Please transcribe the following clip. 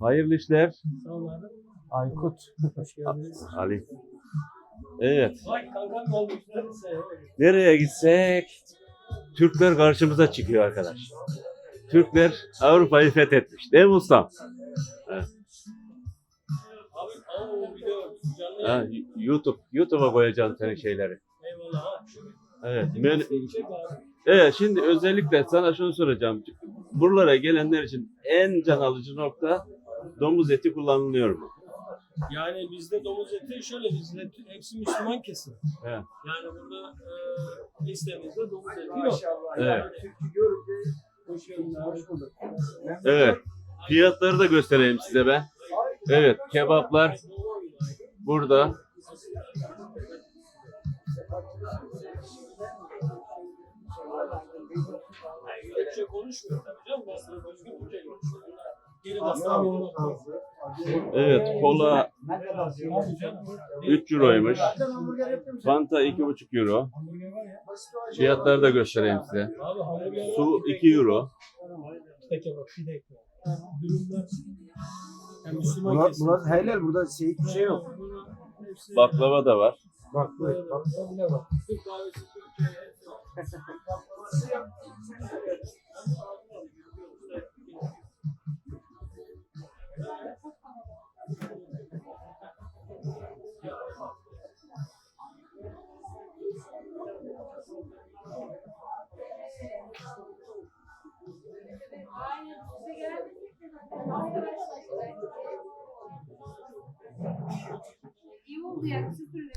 Hayırlı işler. Sağ ol abi. Aykut. Hoş geldiniz. Ali. Evet. Vay kankam gelmişler. Nereye gitsek Türkler karşımıza çıkıyor arkadaş. Türkler Avrupa'yı fethetmiş. Değil mi ustam? Canlı Ha. YouTube. YouTube'a koyacağım senin şeyleri. Eyvallah. Evet. Men- Çek abi. evet şimdi özellikle sana şunu soracağım. Buralara gelenler için en can alıcı nokta domuz eti kullanılıyor mu? Yani bizde domuz eti şöyle biz hep, hepsi Müslüman kesim. Evet. Yani burada e, listemizde domuz eti yok. Evet. Hoş geldin abi. Hoş bulduk. Evet. Fiyatları da göstereyim size ben. Evet. Kebaplar burada. Türkçe konuşmuyor tabii canım. Ben sana başka Türkçe konuşuyorum. Evet. Kola Ne kadar 3 euroymuş. Fanta 2,5 euro. Fiyatları da göstereyim size. Su 2 euro. Murat. Murat helal burada şey hiçbir şey yok. Baklava da var. Bak bak. bak. Ne var? İyi oldu ya kısa sürede.